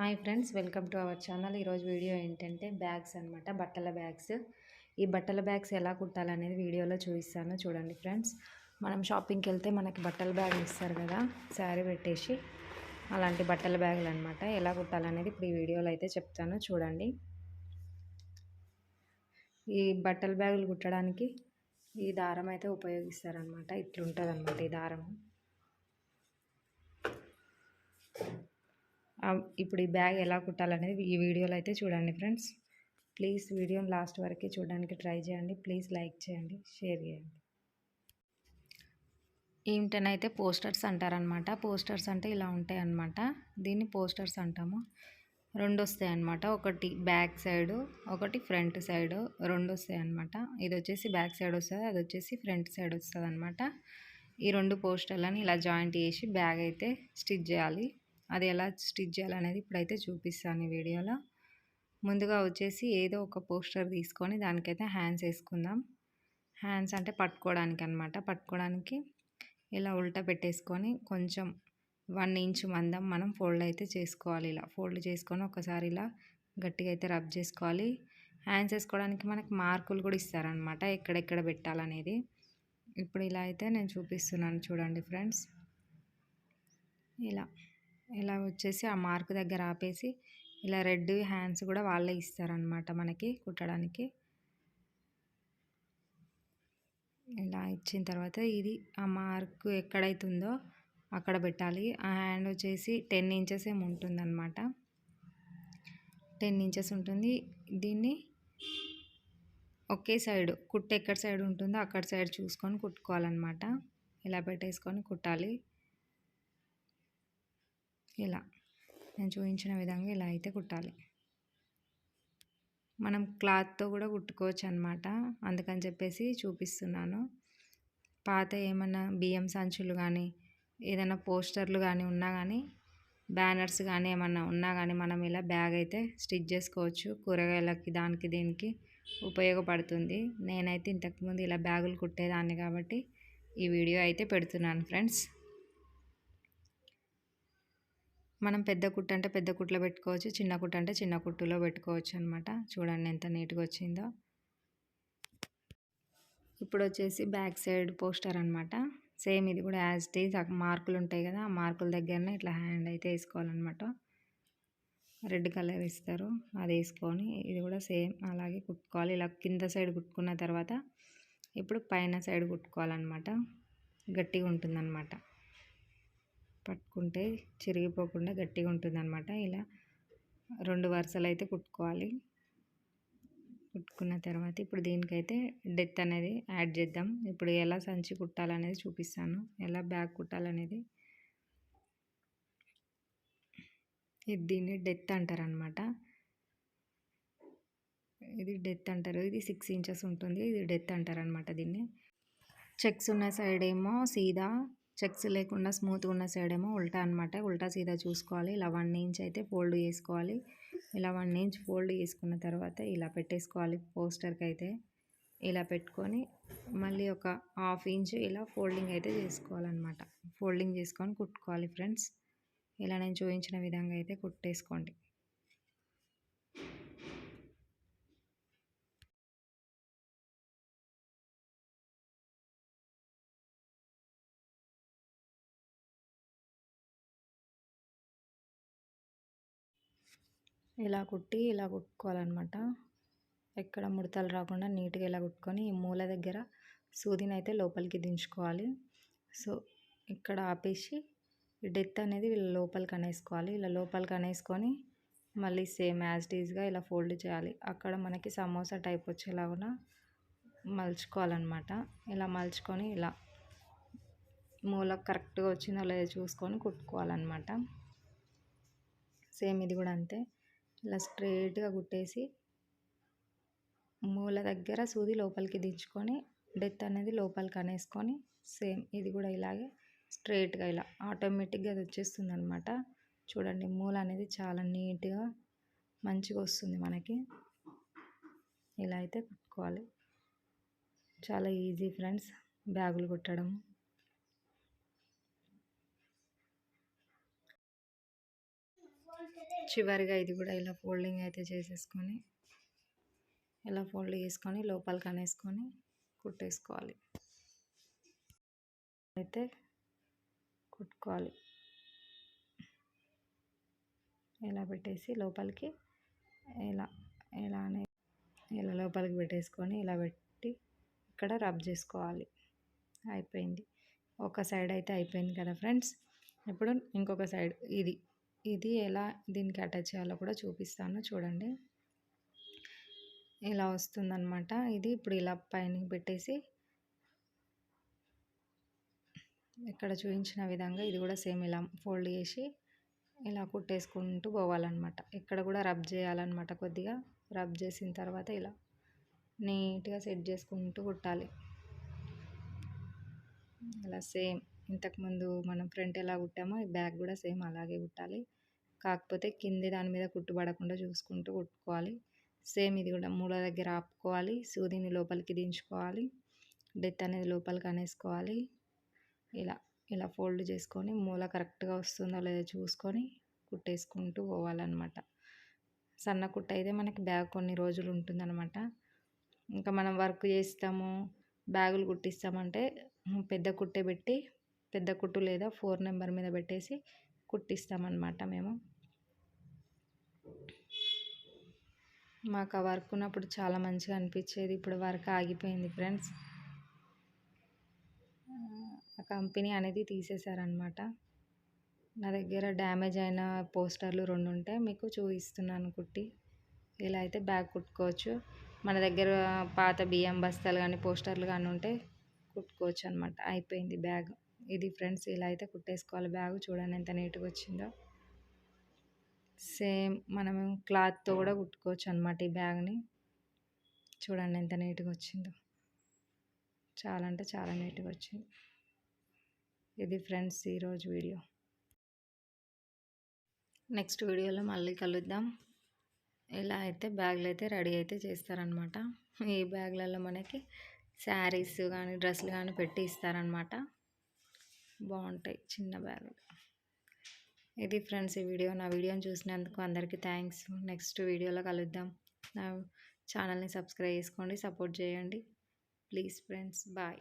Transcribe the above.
Hi friends welcome to our channel. ఈరోజు video ఏంటంటే bags అనమాట బట్టల బ్యాగ్స్. ఈ బట్టల బ్యాగ్స్ ఎలా కుట్టాలనేది వీడియోలో చూపిస్తాను. చూడండి ఫ్రెండ్స్ మనం షాపింగ్కి వెళ్తే మనకి బట్టల బ్యాగ్ ఇస్తారు కదా శారీ పెట్టేసి. అలాంటి బట్టల బ్యాగులు అనమాట ఎలా కుట్టాలనేది ఇప్పుడు ఈ వీడియోలో అయితే చెప్తాను. చూడండి. ఈ బట్టల బ్యాగులు కుట్టడానికి ఈ దారం అయితే ఉపయోగిస్తారనమాట ఇట్లుంటుంది అనమాట ఈ దారం ఇప్పుడు ఈ బ్యాగ్ ఎలా కుట్టాలనేది ఈ వీడియోలో అయితే చూడండి ఫ్రెండ్స్. ప్లీజ్ వీడియోని లాస్ట్ వరకు చూడడానికి ట్రై చేయండి. ప్లీజ్ లైక్ చేయండి షేర్ చేయండి. ఏమిటనైతే పోస్టర్స్ అంటారనమాట. పోస్టర్స్ అంటే ఇలా ఉంటాయి అన్నమాట దీన్ని పోస్టర్స్ అంటాము. రెండు వస్తాయి అనమాట ఒకటి బ్యాక్ సైడ్ ఒకటి ఫ్రంట్ సైడ్ రెండు వస్తాయి అనమాట ఇది వచ్చేసి బ్యాక్ సైడ్ వస్తుంది అది వచ్చేసి ఫ్రంట్ సైడ్ వస్తుంది అనమాట ఈ రెండు పోస్టర్లని ఇలా జాయింట్ చేసి బ్యాగ్ అయితే స్టిచ్ చేయాలి. అది ఎలా స్టిచ్ చేయాలనేది ఇప్పుడైతే చూపిస్తాను ఈ వీడియోలో. ముందుగా వచ్చేసి ఏదో ఒక పోస్టర్ తీసుకొని దానికైతే హ్యాండ్స్ వేసుకుందాం. హ్యాండ్స్ అంటే పట్టుకోవడానికి అనమాట పట్టుకోవడానికి ఇలా ఉల్టా పెట్టేసుకొని కొంచెం వన్ ఇంచ్ మందం మనం ఫోల్డ్ అయితే చేసుకోవాలి ఇలా. ఫోల్డ్ చేసుకొని ఒకసారి ఇలా గట్టిగా అయితే రబ్ చేసుకోవాలి. హ్యాండ్స్ వేసుకోవడానికి మనకు మార్కులు కూడా ఇస్తారనమాట ఎక్కడెక్కడ పెట్టాలనేది. ఇప్పుడు ఇలా అయితే నేను చూపిస్తున్నాను చూడండి ఫ్రెండ్స్. ఇలా. ఇలా వచ్చేసి ఆ మార్క్ దగ్గర ఆపేసి ఇలా రెడ్ హ్యాండ్స్ కూడా వాళ్ళే ఇస్తారనమాట మనకి కుట్టడానికి. ఇలా ఇచ్చిన తర్వాత ఇది ఆ మార్క్ ఎక్కడైతుందో అక్కడ పెట్టాలి. ఆ హ్యాండ్ వచ్చేసి టెన్ ఇంచెస్ ఏమి ఉంటుందన్నమాట. టెన్ ఇంచెస్ ఉంటుంది. దీన్ని ఒకే సైడ్ కుట్టు ఎక్కడ సైడ్ ఉంటుందో అక్కడ సైడ్ చూసుకొని కుట్టుకోవాలన్నమాట. ఇలా పెట్టేసుకొని కుట్టాలి. ఇలా. నేను చూపించిన విధంగా ఇలా అయితే కుట్టాలి. మనం క్లాత్తో కూడా కుట్టుకోవచ్చు అనమాట అందుకని చెప్పేసి చూపిస్తున్నాను. పాత ఏమన్నా బియ్యం సంచులు కానీ ఏదైనా పోస్టర్లు కానీ ఉన్నా కానీ బ్యానర్స్ కానీ ఏమన్నా ఉన్నా కానీ మనం ఇలా బ్యాగ్ అయితే స్టిచ్ చేసుకోవచ్చు. కూరగాయలకి దానికి దీనికి ఉపయోగపడుతుంది. నేనైతే ఇంతకుముందు ఇలా బ్యాగులు కుట్టేదాన్ని కాబట్టి ఈ వీడియో అయితే పెడుతున్నాను ఫ్రెండ్స్. మనం పెద్ద కుట్ట అంటే పెద్ద కుట్లో పెట్టుకోవచ్చు చిన్న కుట్ట అంటే చిన్న కుట్టులో పెట్టుకోవచ్చు అనమాట చూడండి ఎంత నీట్గా వచ్చిందో. ఇప్పుడు వచ్చేసి బ్యాక్ సైడ్ పోస్టర్ అనమాట సేమ్ ఇది కూడా యాజ్ డీజ్ మార్కులు ఉంటాయి కదా ఆ మార్కుల దగ్గరనే ఇట్లా హ్యాండ్ అయితే వేసుకోవాలన్నమాట. రెడ్ కలర్ ఇస్తారు అది వేసుకొని ఇది కూడా సేమ్ అలాగే కుట్టుకోవాలి. ఇలా కింద సైడ్ కుట్టుకున్న తర్వాత ఇప్పుడు పైన సైడ్ కుట్టుకోవాలన్నమాట. గట్టిగా ఉంటుందన్నమాట. పట్టుకుంటే చిరిగిపోకుండా గట్టిగా ఉంటుందన్నమాట. ఇలా రెండు వరుసలు అయితే కుట్టుకోవాలి. కుట్టుకున్న తర్వాత ఇప్పుడు దీనికైతే డెత్ అనేది యాడ్ చేద్దాం. ఇప్పుడు ఎలా సంచి కుట్టాలనేది చూపిస్తాను. ఎలా బ్యాగ్ కుట్టాలనేది. ఇది దీన్ని డెత్ అంటారు అనమాట ఇది డెత్ అంటారు. ఇది సిక్స్ ఇంచెస్ ఉంటుంది. ఇది డెత్ అంటారు అనమాట దీన్ని. చెక్స్ ఉన్న సైడ్ ఏమో సీదా చెక్స్ లేకుండా స్మూత్గా ఉన్న సైడ్ ఏమో ఉల్టా అనమాట ఉల్టా సీదా చూసుకోవాలి. ఇలా వన్ ఇంచ్ అయితే ఫోల్డ్ చేసుకోవాలి. ఇలా వన్ ఇంచ్ ఫోల్డ్ చేసుకున్న తర్వాత ఇలా పెట్టేసుకోవాలి పోస్టర్కి అయితే. ఇలా పెట్టుకొని మళ్ళీ ఒక హాఫ్ ఇంచ్ ఇలా ఫోల్డింగ్ అయితే చేసుకోవాలన్నమాట. ఫోల్డింగ్ చేసుకొని కుట్టుకోవాలి ఫ్రెండ్స్. ఇలా నేను చూపించిన విధంగా అయితే కుట్టేసుకోండి. ఇలా కుట్టి ఇలా కుట్టుకోవాలన్నమాట. ఎక్కడ ముడతలు రాకుండా నీట్గా ఇలా కుట్టుకొని ఈ మూల దగ్గర సూదిని అయితే లోపలికి దించుకోవాలి. సో ఇక్కడ ఆపేసి డెత్ అనేది వీళ్ళ లోపలికి అనేసుకోవాలి. ఇలా లోపలికి అనేసుకొని మళ్ళీ సేమ్ యాజ్ డీజ్గా ఇలా ఫోల్డ్ చేయాలి. అక్కడ మనకి సమోసా టైప్ వచ్చేలాగా మలుచుకోవాలన్నమాట. ఇలా మలుచుకొని ఇలా మూల కరెక్ట్గా వచ్చిందో లేదో చూసుకొని కుట్టుకోవాలన్నమాట. సేమ్ ఇది కూడా అంతే. ఇలా స్ట్రైట్గా కుట్టేసి మూల దగ్గర సూది లోపలికి దించుకొని డెత్ అనేది లోపలికి అనేసుకొని సేమ్ ఇది కూడా ఇలాగే స్ట్రైట్గా ఇలా ఆటోమేటిక్గా అది వచ్చేస్తుంది అనమాట చూడండి మూల అనేది చాలా నీట్గా మంచిగా వస్తుంది మనకి. ఇలా అయితే కుట్టుకోవాలి. చాలా ఈజీ ఫ్రెండ్స్ బ్యాగులు కుట్టడం చివరిగా ఇది కూడా ఇలా ఫోల్డింగ్ అయితే చేసేసుకొని ఇలా ఫోల్డ్ చేసుకొని లోపలికి అనేసుకొని కుట్టేసుకోవాలి. అయితే కుట్టుకోవాలి. ఇలా పెట్టేసి లోపలికి ఇలా ఇలా అనే ఇలా లోపలికి పెట్టేసుకొని ఇలా పెట్టి ఇక్కడ రబ్ చేసుకోవాలి. అయిపోయింది. ఒక సైడ్ అయితే అయిపోయింది కదా ఫ్రెండ్స్? ఇప్పుడు ఇంకొక సైడ్ ఇది. ఇది ఎలా దీనికి అటాచ్ చేయాలో కూడా చూపిస్తాను. చూడండి. ఇలా వస్తుందన్నమాట. ఇది ఇప్పుడు ఇలా పైన పెట్టేసి ఇక్కడ చూపించిన విధంగా ఇది కూడా సేమ్ ఇలా ఫోల్డ్ చేసి ఇలా కుట్టేసుకుంటూ పోవాలన్నమాట. ఇక్కడ కూడా రబ్ చేయాలన్నమాట కొద్దిగా. రబ్ చేసిన తర్వాత ఇలా నీట్గా సెట్ చేసుకుంటూ కుట్టాలి. ఇలా సేమ్. ఇంతకుముందు మనం ఫ్రంట్ ఎలా కుట్టామో ఈ బ్యాక్ కూడా సేమ్ అలాగే కుట్టాలి. కాకపోతే కింది దాని మీద కుట్టుబడకుండా చూసుకుంటూ కుట్టుకోవాలి. సేమ్ ఇది కూడా మూల దగ్గర ఆపుకోవాలి సూదిని లోపలికి దించుకోవాలి డెత్ అనేది లోపలికి అనేసుకోవాలి. ఇలా ఇలా ఫోల్డ్ చేసుకొని మూల కరెక్ట్గా వస్తుందో లేదో చూసుకొని కుట్టేసుకుంటూ పోవాలన్నమాట. సన్న కుట్ట అయితే మనకి బ్యాగ్ కొన్ని రోజులు ఉంటుందన్నమాట. ఇంకా మనం వర్క్ చేస్తాము బ్యాగులు కుట్టిస్తామంటే పెద్ద కుట్టే పెట్టి పెద్ద కుట్టు లేదా ఫోర్ నెంబర్ మీద పెట్టేసి కుట్టిస్తామన్నమాట మేము. మాకు ఆ వర్క్ ఉన్నప్పుడు చాలా మంచిగా అనిపించేది. ఇప్పుడు వర్క్ ఆగిపోయింది ఫ్రెండ్స్. ఆ కంపెనీ అనేది తీసేశారనమాట నా దగ్గర డ్యామేజ్ అయిన పోస్టర్లు రెండు ఉంటే మీకు చూపిస్తున్నాను కుట్టి. ఇలా అయితే బ్యాగ్ కుట్టుకోవచ్చు. మన దగ్గర పాత బియ్యం బస్తాలు కానీ పోస్టర్లు కానీ ఉంటే కుట్టుకోవచ్చు అనమాట అయిపోయింది బ్యాగ్. ఇది ఫ్రెండ్స్ ఇలా అయితే కుట్టేసుకోవాలి. బ్యాగ్ చూడండి ఎంత నీట్గా వచ్చిందో. సేమ్ మనం క్లాత్తో కూడా కుట్టుకోవచ్చు అనమాట ఈ బ్యాగ్ని. చూడండి ఎంత నీట్గా వచ్చిందో. చాలా అంటే చాలా నీట్గా వచ్చింది. ఇది ఫ్రెండ్స్ ఈరోజు వీడియో. నెక్స్ట్ వీడియోలో మళ్ళీ కలుద్దాం. ఇలా అయితే బ్యాగ్లు అయితే రెడీ అయితే చేస్తారనమాట ఈ బ్యాగ్లలో మనకి శారీస్ కానీ డ్రెస్సులు కానీ పెట్టి ఇస్తారనమాట బాగుంటాయి చిన్న బ్యాగులు. ఇది ఫ్రెండ్స్ ఈ వీడియో. నా వీడియోని చూసినందుకు అందరికీ థ్యాంక్స్. నెక్స్ట్ వీడియోలో కలుద్దాం. నా ఛానల్ని సబ్స్క్రైబ్ చేసుకోండి సపోర్ట్ చేయండి. Please friends bye.